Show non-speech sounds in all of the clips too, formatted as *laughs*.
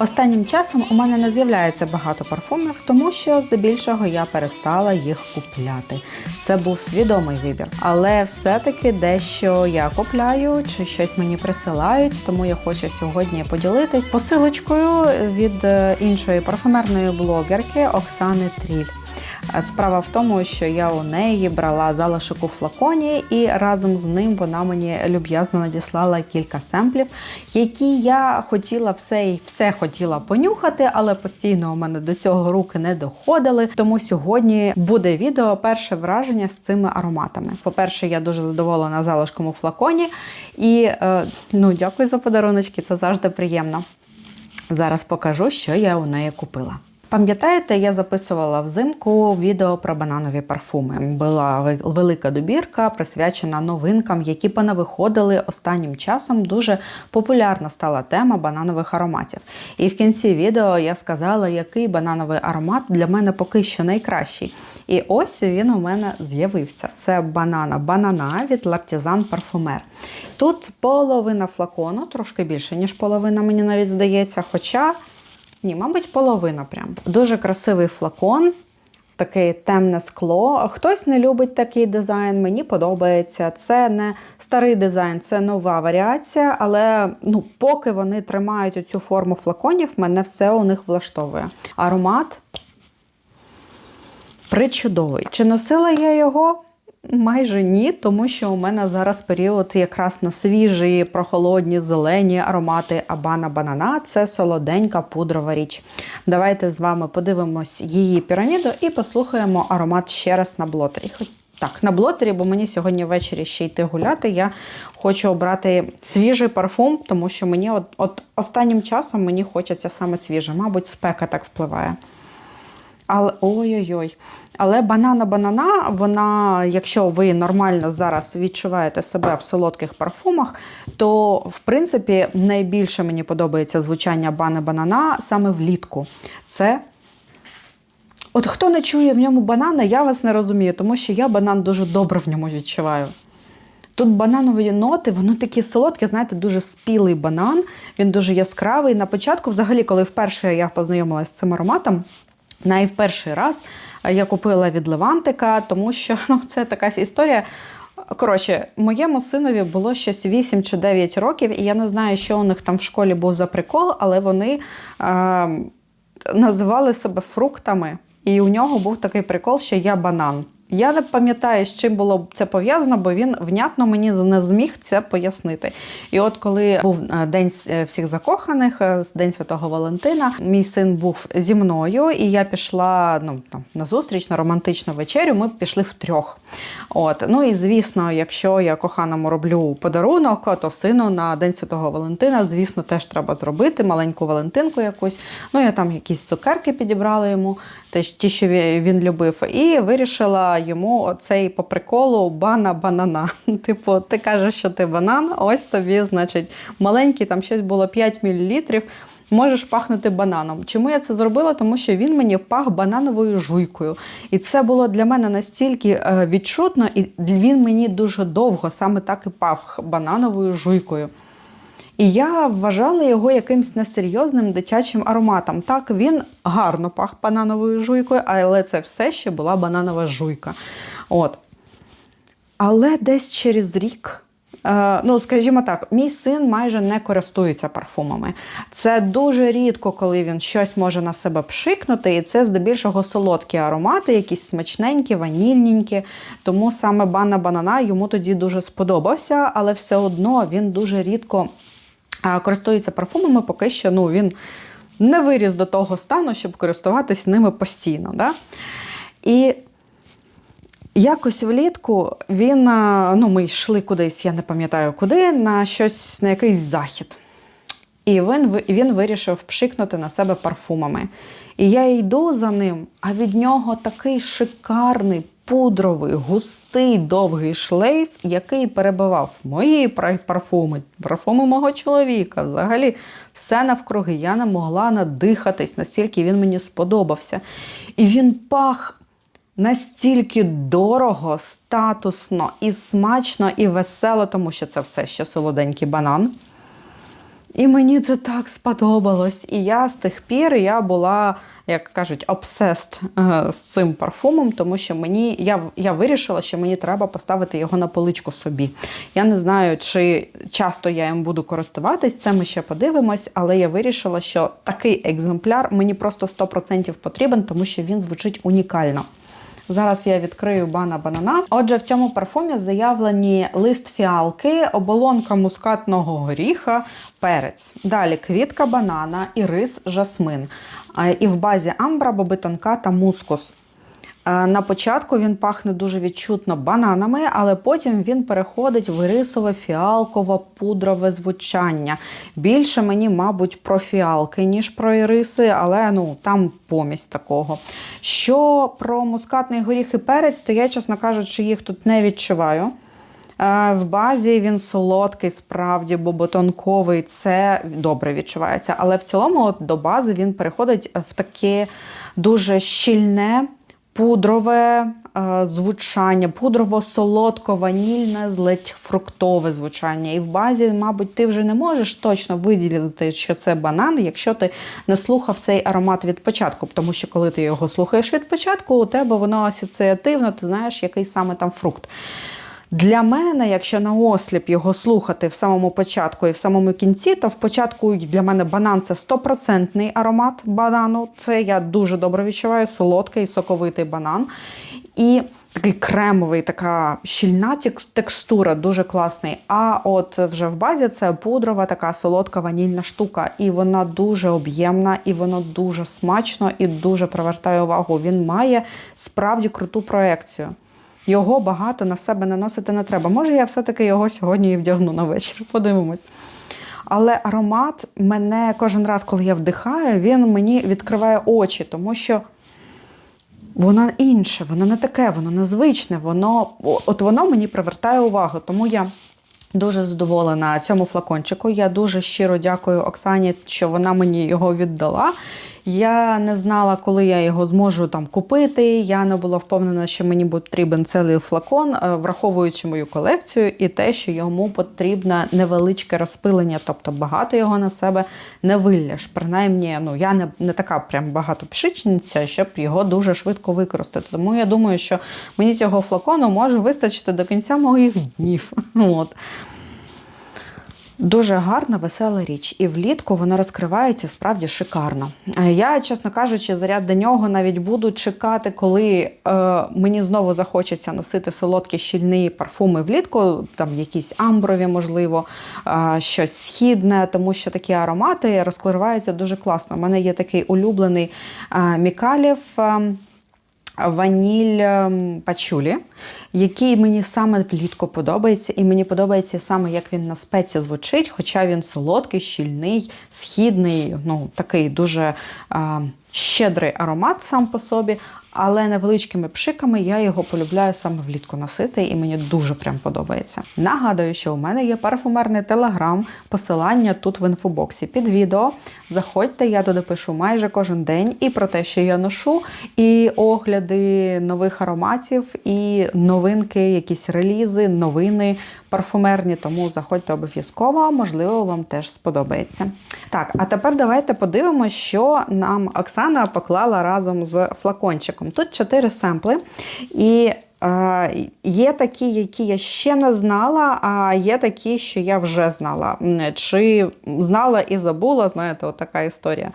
Останнім часом у мене не з'являється багато парфумів, тому що здебільшого я перестала їх купляти. Це був свідомий вибір. Але все-таки дещо я купляю чи щось мені присилають, тому я хочу сьогодні поділитись посилочкою від е, іншої парфумерної блогерки Оксани Тріль. Справа в тому, що я у неї брала залишок у флаконі, і разом з ним вона мені люб'язно надіслала кілька семплів, які я хотіла все і все хотіла понюхати, але постійно у мене до цього руки не доходили. Тому сьогодні буде відео перше враження з цими ароматами. По-перше, я дуже задоволена залишком у флаконі, і е, ну дякую за подаруночки, це завжди приємно. Зараз покажу, що я у неї купила. Пам'ятаєте, я записувала взимку відео про бананові парфуми. Була велика добірка, присвячена новинкам, які понавиходили останнім часом. Дуже популярна стала тема бананових ароматів. І в кінці відео я сказала, який банановий аромат для мене поки що найкращий. І ось він у мене з'явився. Це банана банана від L'Artisan Parfumer. Тут половина флакону, трошки більше, ніж половина, мені навіть здається. Хоча ні, мабуть, половина прям. Дуже красивий флакон, таке темне скло. Хтось не любить такий дизайн, мені подобається. Це не старий дизайн, це нова варіація, але ну, поки вони тримають оцю форму флаконів, мене все у них влаштовує. Аромат причудовий. Чи носила я його? Майже ні, тому що у мене зараз період якраз на свіжі, прохолодні, зелені аромати Абана Банана. Це солоденька пудрова річ. Давайте з вами подивимось її піраміду і послухаємо аромат ще раз на блотері. Так, на блотері, бо мені сьогодні ввечері ще йти гуляти. Я хочу обрати свіжий парфум, тому що мені от, от останнім часом мені хочеться саме свіже. Мабуть, спека так впливає. Але ой-ой-ой. Але банана банана, вона, якщо ви нормально зараз відчуваєте себе в солодких парфумах, то в принципі найбільше мені подобається звучання бани банана саме влітку. Це. От хто не чує в ньому банана, я вас не розумію, тому що я банан дуже добре в ньому відчуваю. Тут бананові ноти, воно такі солодкі, знаєте, дуже спілий банан, він дуже яскравий. На початку, взагалі, коли вперше я познайомилася з цим ароматом, найперший раз я купила від Левантика, тому що ну, це така історія. Коротше, моєму синові було щось 8 чи 9 років, і я не знаю, що у них там в школі був за прикол, але вони е, називали себе фруктами. І у нього був такий прикол, що я банан. Я не пам'ятаю, з чим було це пов'язано, бо він внятно мені не зміг це пояснити. І от коли був е, день всіх закоханих, е, День Святого Валентина, мій син був зі мною, і я пішла ну, там, на зустріч, на романтичну вечерю. Ми пішли втрьох. От. Ну і звісно, якщо я коханому роблю подарунок, то сину на День Святого Валентина, звісно, теж треба зробити маленьку Валентинку якусь. Ну, я там якісь цукерки підібрала йому, ті, що він любив, і вирішила йому оцей по приколу бана банана. *laughs* Типу, ти кажеш, що ти банан, ось тобі, значить, маленький, там щось було 5 мл. Можеш пахнути бананом. Чому я це зробила? Тому що він мені пах банановою жуйкою. І це було для мене настільки е, відчутно, і він мені дуже довго саме так і пах банановою жуйкою. І я вважала його якимсь несерйозним дитячим ароматом. Так, він гарно пах банановою жуйкою, але це все ще була бананова жуйка. От. Але десь через рік. е, Ну, скажімо так, мій син майже не користується парфумами. Це дуже рідко, коли він щось може на себе пшикнути, і це здебільшого солодкі аромати, якісь смачненькі, ванільненькі. Тому саме бана банана йому тоді дуже сподобався, але все одно він дуже рідко користується парфумами, поки що ну, він не виріс до того стану, щоб користуватись ними постійно. Да? І якось влітку він, ну, ми йшли кудись, я не пам'ятаю куди, на щось, на якийсь захід. І він, він вирішив пшикнути на себе парфумами. І я йду за ним, а від нього такий шикарний, пудровий, густий, довгий шлейф, який перебивав мої парфуми, парфуми мого чоловіка. Взагалі, все навкруги. Я не могла надихатись, настільки він мені сподобався. І він пах настільки дорого, статусно і смачно, і весело, тому що це все ще солоденький банан. І мені це так сподобалось. І я з тих пір я була, як кажуть, е, з цим парфумом, тому що мені я, я вирішила, що мені треба поставити його на поличку собі. Я не знаю, чи часто я їм буду користуватись, це ми ще подивимось, але я вирішила, що такий екземпляр мені просто 100% потрібен, тому що він звучить унікально. Зараз я відкрию бана банана. Отже, в цьому парфумі заявлені лист фіалки, оболонка мускатного горіха, перець. Далі квітка банана, ірис, жасмин. І в базі амбра, боби тонка та мускус. Е, На початку він пахне дуже відчутно бананами, але потім він переходить в ірисове фіалкове пудрове звучання. Більше мені, мабуть, про фіалки, ніж про іриси, але ну там помість такого. Що про мускатний горіх і перець, то я, чесно кажучи, їх тут не відчуваю. Е, В базі він солодкий, справді, боботонковий, це добре відчувається. Але в цілому, от до бази він переходить в таке дуже щільне, пудрове е, звучання, пудрово-солодко-ванільне, ледь фруктове звучання. І в базі, мабуть, ти вже не можеш точно виділити, що це банан, якщо ти не слухав цей аромат від початку. Тому що коли ти його слухаєш від початку, у тебе воно асоціативно, ти знаєш, який саме там фрукт. Для мене, якщо на осліп його слухати в самому початку і в самому кінці, то в початку для мене банан це стопроцентний аромат банану. Це я дуже добре відчуваю, солодкий, соковитий банан. І такий кремовий, така щільна текстура, дуже класний. А от вже в базі це пудрова, така солодка ванільна штука. І вона дуже об'ємна, і воно дуже смачно і дуже привертає увагу. Він має справді круту проекцію. Його багато на себе наносити не треба. Може, я все-таки його сьогодні і вдягну на вечір. *laughs* Подивимось. Але аромат мене кожен раз, коли я вдихаю, він мені відкриває очі, тому що воно інше, воно не таке, воно незвичне, воно от воно мені привертає увагу. Тому я дуже задоволена цьому флакончику. Я дуже щиро дякую Оксані, що вона мені його віддала. Я не знала, коли я його зможу там купити. Я не була впевнена, що мені потрібен цілий флакон, е, враховуючи мою колекцію, і те, що йому потрібне невеличке розпилення, тобто багато його на себе не вилляш. Принаймні, ну я не, не така прям багатопшичниця, щоб його дуже швидко використати. Тому я думаю, що мені цього флакону може вистачити до кінця моїх днів. *laughs* От. Дуже гарна, весела річ, і влітку вона розкривається справді шикарно. Е, Я, чесно кажучи, заряд до нього навіть буду чекати, коли е, мені знову захочеться носити солодкі щільні парфуми влітку, там якісь амброві, можливо, е, щось східне, тому що такі аромати розкриваються дуже класно. У мене є такий улюблений е, Мікалів. е, Ваніль пачулі, який мені саме влітку подобається, і мені подобається саме, як він на спеці звучить, хоча він солодкий, щільний, східний, ну такий дуже е, щедрий аромат сам по собі, але невеличкими пшиками я його полюбляю саме влітку носити, і мені дуже прям подобається. Нагадую, що у мене є парфумерний телеграм, посилання тут в інфобоксі під відео. Заходьте, я туди пишу майже кожен день і про те, що я ношу, і огляди нових ароматів, і новинки, якісь релізи, новини парфумерні. Тому заходьте обов'язково, можливо, вам теж сподобається. Так, а тепер давайте подивимося, що нам Оксана поклала разом з флакончиком. Тут чотири семпли. І е, є такі, які я ще не знала, а є такі, що я вже знала. Чи знала і забула, знаєте, от історія.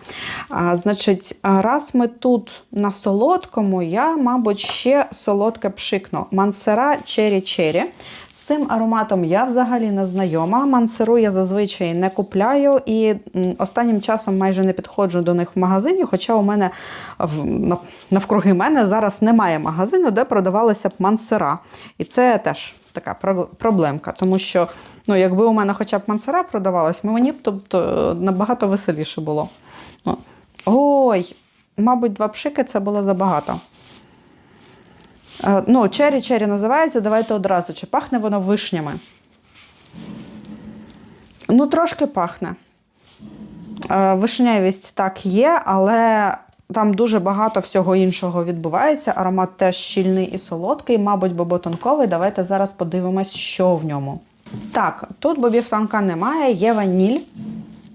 А, значить, раз ми тут на солодкому, я, мабуть, ще солодке пшикну. Мансера. З цим ароматом я взагалі не знайома. Мансеру я зазвичай не купляю і останнім часом майже не підходжу до них в магазині, хоча у мене навкруги мене зараз немає магазину, де продавалися б мансера. І це теж така проблемка, тому що ну, якби у мене хоча б мансера продавалась, мені б тобто, набагато веселіше було. Ой, мабуть, два пшики це було забагато. Е, Ну, чері чері називається, давайте одразу. Чи пахне воно вишнями? Ну, трошки пахне. Е, Вишневість так є, але там дуже багато всього іншого відбувається. Аромат теж щільний і солодкий, мабуть, боботонковий. Давайте зараз подивимось, що в ньому. Так, тут бобів танка немає, є ваніль.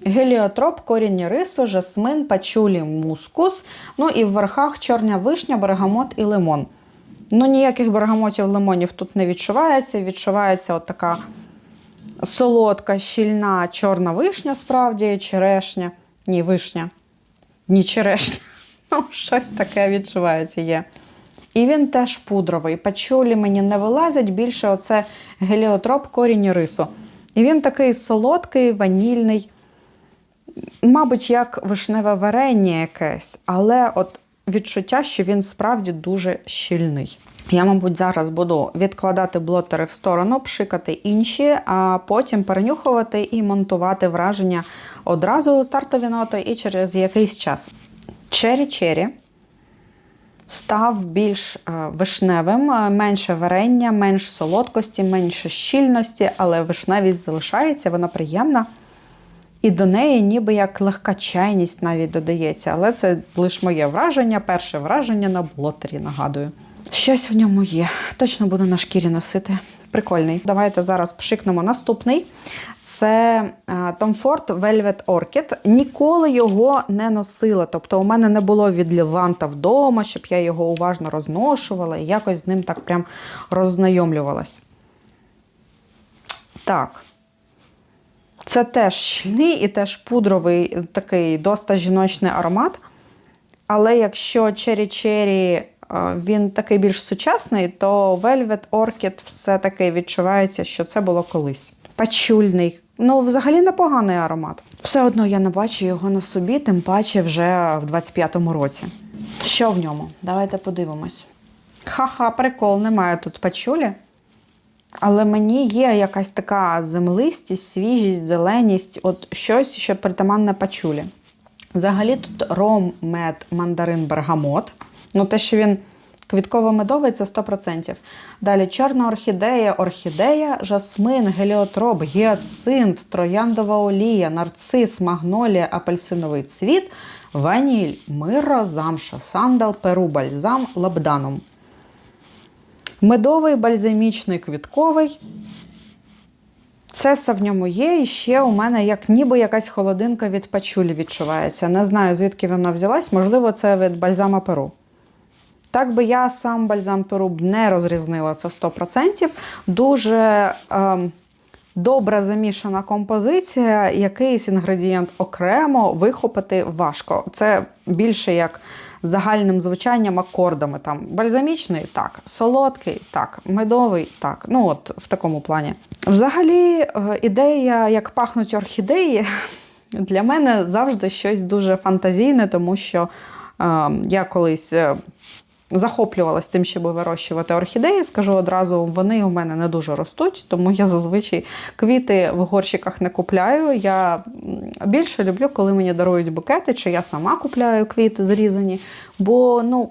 Геліотроп, коріння рису, жасмин, пачулі, мускус. Ну і в верхах чорня вишня, бергамот і лимон. Ну, ніяких бергамотів, лимонів тут не відчувається. Відчувається от така солодка, щільна чорна вишня, справді, черешня. Ні, вишня. Ні, черешня. *laughs* Ну, щось таке відчувається є. І він теж пудровий. Пачулі мені не вилазять, більше оце геліотроп корінь рису. І він такий солодкий, ванільний, мабуть, як вишневе варення якесь, але от відчуття, що він справді дуже щільний. Я, мабуть, зараз буду відкладати блотери в сторону, пшикати інші, а потім перенюхувати і монтувати враження одразу стартові ноти і через якийсь час. Чері-чері став більш е, вишневим, е, менше варення, менш солодкості, менше щільності, але вишневість залишається, вона приємна. І до неї ніби як легка чайність навіть додається. Але це лише моє враження, перше враження на блотері, нагадую. Щось в ньому є. Точно буду на шкірі носити. Прикольний. Давайте зараз пшикнемо наступний. Це е, Tom Ford Velvet Orchid. Ніколи його не носила. Тобто, у мене не було від Ліванта вдома, щоб я його уважно розношувала і якось з ним так прям роззнайомлювалась. Так. Це теж щільний і теж пудровий такий доста жіночний аромат. Але якщо Cherry Cherry він такий більш сучасний, то Velvet Orchid все-таки відчувається, що це було колись. Пачульний. Ну, взагалі непоганий аромат. Все одно я не бачу його на собі, тим паче вже в 25-му році. Що в ньому? Давайте подивимось. Ха-ха, прикол, немає тут пачулі. Але мені є якась така землистість, свіжість, зеленість, от щось, що притаманне пачулі. Взагалі тут ром, мед, мандарин, бергамот. Ну, те, що він квітково-медовий, це 100%. Далі чорна орхідея, орхідея, жасмин, геліотроп, гіацинт, трояндова олія, нарцис, магнолія, апельсиновий цвіт, ваніль, миро, замша, сандал, перу, бальзам, лабданом. Медовий, бальзамічний, квітковий. Це все в ньому є. І ще у мене як ніби якась холодинка від пачулі відчувається. Не знаю, звідки вона взялась, можливо, це від бальзама перу. Так би я сам бальзам перу б не розрізнила це 100%. Дуже е, добре замішана композиція, якийсь інгредієнт окремо вихопити важко. Це більше як загальним звучанням, акордами. Там Бальзамічний так, солодкий, так, медовий так. Ну, от в такому плані. Взагалі, е, ідея, як пахнуть орхідеї, *laughs* для мене завжди щось дуже фантазійне, тому що е, я колись. Захоплювалась тим, щоб вирощувати орхідеї. Скажу одразу, вони у мене не дуже ростуть, тому я зазвичай квіти в горщиках не купляю. Я більше люблю, коли мені дарують букети, чи я сама купляю квіти зрізані. Бо, ну.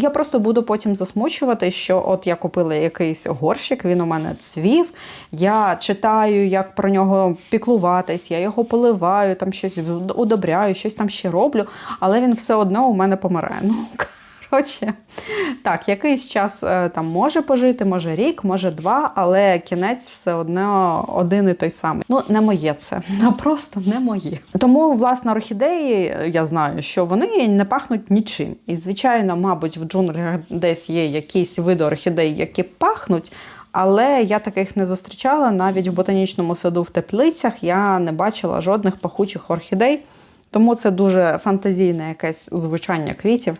Я просто буду потім засмучувати, що от я купила якийсь горщик, він у мене цвів. Я читаю, як про нього піклуватись, я його поливаю, там щось удобряю, щось там ще роблю, але він все одно у мене помирає. *laughs* Ну, Коротше, так, якийсь час е, там може пожити, може рік, може два, але кінець все одно один і той самий. Ну, не моє це, *laughs* просто не моє. Тому, власне, орхідеї, я знаю, що вони не пахнуть нічим. І, звичайно, мабуть, в джунглях десь є якісь види орхідей, які пахнуть. Але я таких не зустрічала навіть в ботанічному саду в теплицях я не бачила жодних пахучих орхідей, тому це дуже фантазійне якесь звучання квітів.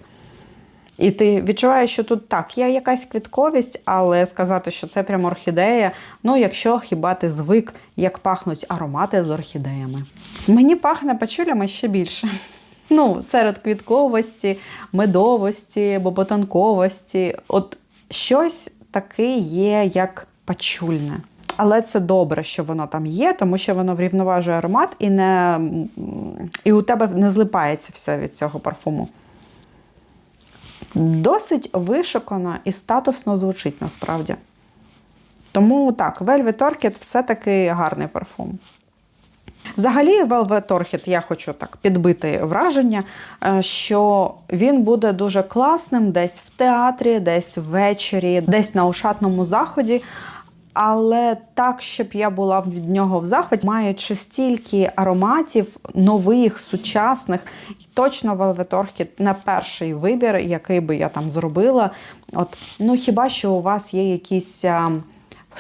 І ти відчуваєш, що тут так, є якась квітковість, але сказати, що це прямо орхідея, ну якщо хіба ти звик, як пахнуть аромати з орхідеями. Мені пахне пачулями ще більше. *laughs* Ну, серед квітковості, медовості, боботанковості. От щось таке є, як пачульне. Але це добре, що воно там є, тому що воно врівноважує аромат і не і у тебе не злипається все від цього парфуму. Досить вишукано і статусно звучить насправді. Тому так, Velvet Orchid все-таки гарний парфум. Взагалі, Velvet Orchid я хочу так підбити враження, е, що він буде дуже класним десь в театрі, десь ввечері, десь на ушатному заході. Але так, щоб я була від нього в захваті, маючи стільки ароматів нових, сучасних, і точно Velvet не перший вибір, який би я там зробила. От, ну хіба що у вас є якісь.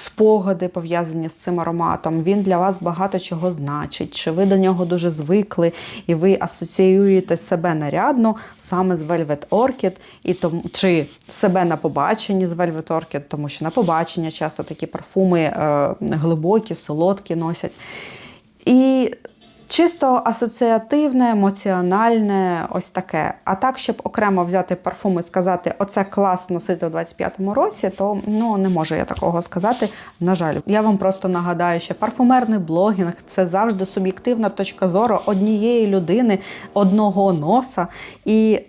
Спогади пов'язані з цим ароматом. Він для вас багато чого значить, чи ви до нього дуже звикли, і ви асоціюєте себе нарядно саме з Velvet Orchid, і тому, чи себе на побаченні з Velvet Orchid, тому що на побачення часто такі парфуми е, глибокі, солодкі носять. І Чисто асоціативне, емоціональне, ось таке. А так, щоб окремо взяти парфум і сказати, оце клас носити в 25-му році, то ну не можу я такого сказати. На жаль, я вам просто нагадаю, що парфумерний блогінг це завжди суб'єктивна точка зору однієї людини, одного носа. І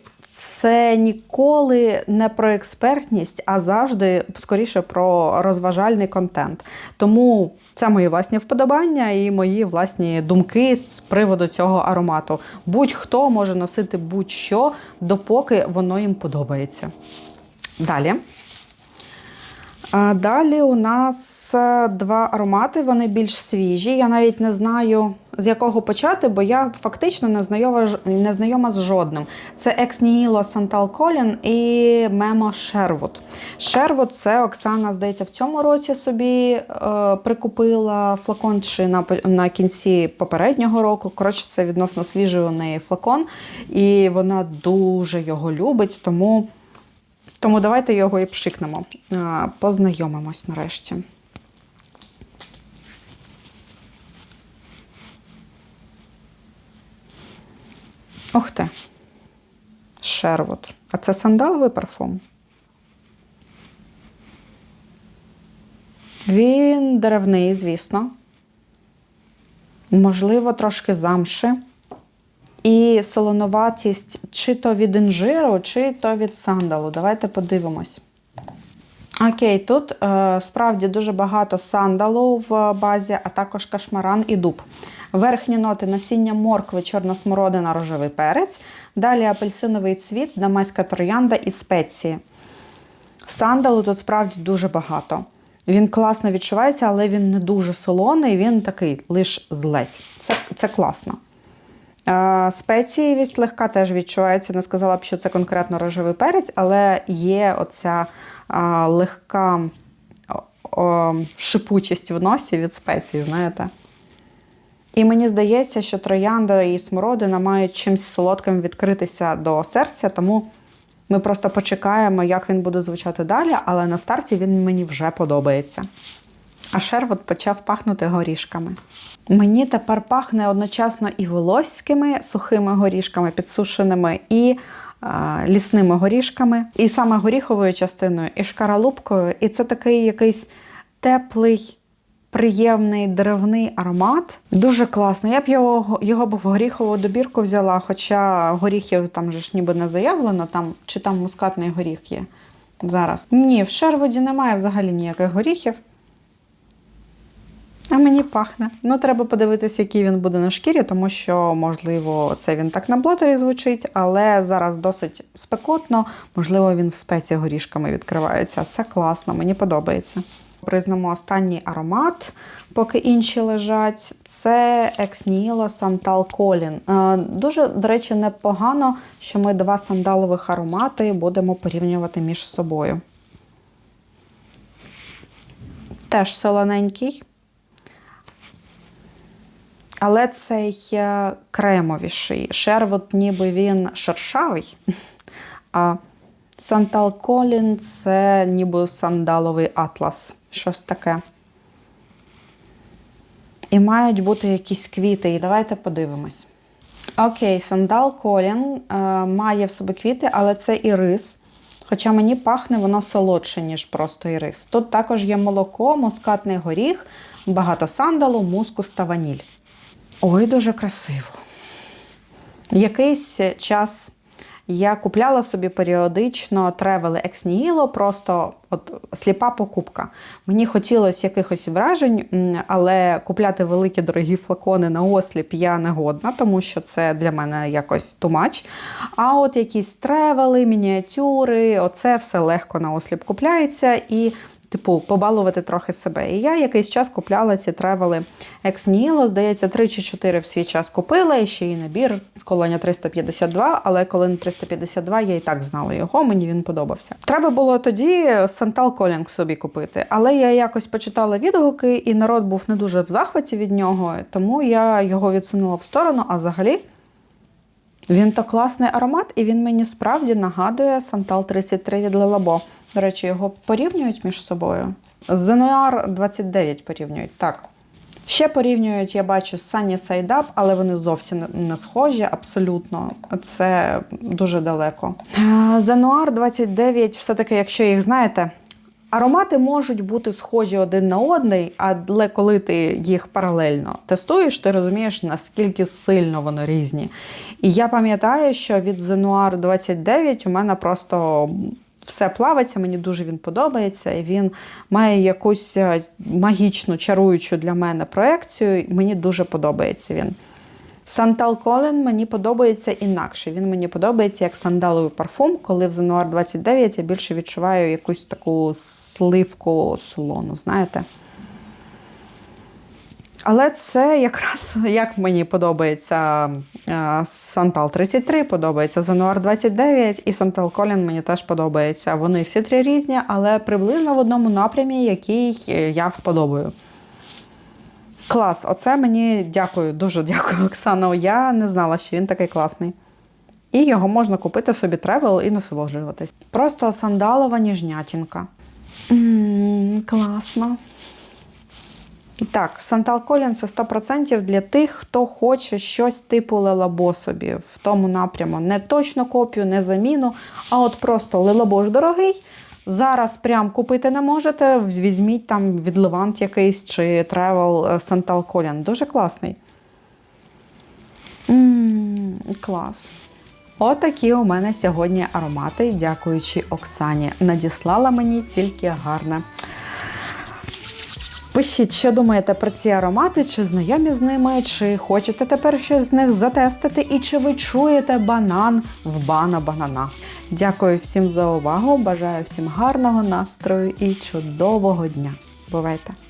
це ніколи не про експертність, а завжди скоріше про розважальний контент. Тому це мої власні вподобання і мої власні думки з приводу цього аромату. Будь-хто може носити будь-що, допоки воно їм подобається. Далі. Далі у нас е, два аромати, вони більш свіжі. Я навіть не знаю, з якого почати, бо я фактично не знайома, не знайома з жодним. Це Ex Nihilo Santal Colin і Memo Sherwood. Sherwood це Оксана, здається, в цьому році собі е, прикупила флакон чи на, на кінці попереднього року. Коротше, це відносно свіжий у неї флакон, і вона дуже його любить, тому. Тому давайте його і пшикнемо. А, Познайомимось нарешті. Ух ти. Шервуд. А це сандаловий парфум? Він деревний, звісно. Можливо, трошки замши. І солоноватість чи то від інжиру, чи то від сандалу. Давайте подивимось. Окей, тут е, справді дуже багато сандалу в базі, а також кашмаран і дуб. Верхні ноти насіння моркви, чорна смородина, рожевий перець. Далі апельсиновий цвіт, дамаська троянда і спеції. Сандалу тут справді дуже багато. Він класно відчувається, але він не дуже солоний, він такий лиш злець. Це, це класно. Е, Спеціївість легка теж відчувається. Не сказала б, що це конкретно рожевий перець, але є оця а, легка о, шипучість в носі від спецій, знаєте. І мені здається, що троянда і смородина мають чимось солодким відкритися до серця, тому ми просто почекаємо, як він буде звучати далі, але на старті він мені вже подобається. А шервот почав пахнути горішками. Мені тепер пахне одночасно і волоськими сухими горішками, підсушеними, і а, лісними горішками, і саме горіховою частиною, і шкаралупкою. І це такий якийсь теплий, приємний деревний аромат. Дуже класно. Я б його, його б в горіхову добірку взяла, хоча горіхів там же ж ніби не заявлено, там, чи там мускатний горіх є зараз. Ні, в Шерводі немає взагалі ніяких горіхів. А мені пахне. Ну, треба подивитися, який він буде на шкірі, тому що, можливо, це він так на блотері звучить, але зараз досить спекотно. Можливо, він в спеці горішками відкривається. Це класно, мені подобається. Признамо останній аромат, поки інші лежать. Це Ex Nihilo Santal Colin. Е, Дуже, до речі, непогано, що ми два сандалових аромати будемо порівнювати між собою. Теж солоненький. Але цей е, кремовіший. Шервот ніби він шершавий, а Сантал Колін це ніби сандаловий атлас. Щось таке. І мають бути якісь квіти. І давайте подивимось. Окей, сандал Колін е, має в собі квіти, але це ірис. Хоча мені пахне воно солодше, ніж просто ірис. Тут також є молоко, мускатний горіх, багато сандалу, мускус та ваніль. Ой, дуже красиво. Якийсь час я купляла собі періодично тревели екснігіло, просто от сліпа покупка. Мені хотілося якихось вражень, але купляти великі дорогі флакони на осліп я не годна, тому що це для мене якось тумач. А от якісь тревели, мініатюри, оце все легко на осліп купляється. І типу, побалувати трохи себе. І я якийсь час купляла ці тревели Nihilo, здається, 3 чи 4 в свій час купила, і ще й набір колоня 352, але колоня 352 я і так знала його, мені він подобався. Треба було тоді Сантал Колінг собі купити, але я якось почитала відгуки, і народ був не дуже в захваті від нього, тому я його відсунула в сторону, а взагалі. Він то класний аромат, і він мені справді нагадує Сантал 33 від Лелабо. До речі, його порівнюють між собою. Зенуар 29 порівнюють, так. Ще порівнюють, я бачу, з Sunny Side Up, але вони зовсім не схожі, абсолютно. Це дуже далеко. Зенуар 29, все-таки, якщо їх знаєте, Аромати можуть бути схожі один на одний, але коли ти їх паралельно тестуєш, ти розумієш, наскільки сильно вони різні. І я пам'ятаю, що від Зенуар 29 у мене просто все плавиться, мені дуже він подобається, і він має якусь е, магічну, чаруючу для мене проекцію. і Мені дуже подобається він. Сантал Колен мені подобається інакше. Він мені подобається як сандаловий парфум, коли в Зенуар 29 я більше відчуваю якусь таку сливку солону, знаєте? Але це якраз як мені подобається е, Сантал 33, подобається Зенуар 29 і Сантал Колін мені теж подобається. Вони всі три різні, але приблизно в одному напрямі, який е, я вподобаю. Клас, оце мені дякую, дуже дякую, Оксано. Я не знала, що він такий класний. І його можна купити собі тревел і насолоджуватись. Просто сандалова ніжнятінка. М, класно. Так, Сантал Колін це 100% для тих, хто хоче щось типу Лелабо собі в тому напряму. Не точно копію, не заміну, а от просто Лелабо ж дорогий. Зараз прям купити не можете. Візьміть там від Левант якийсь чи Travel Сантал Колін. Дуже класний. М, клас. Отакі у мене сьогодні аромати, дякуючи Оксані. Надіслала мені тільки гарне. Пишіть, що думаєте про ці аромати, чи знайомі з ними, чи хочете тепер щось з них затестити, і чи ви чуєте банан в бана банана. Дякую всім за увагу. Бажаю всім гарного настрою і чудового дня. Бувайте!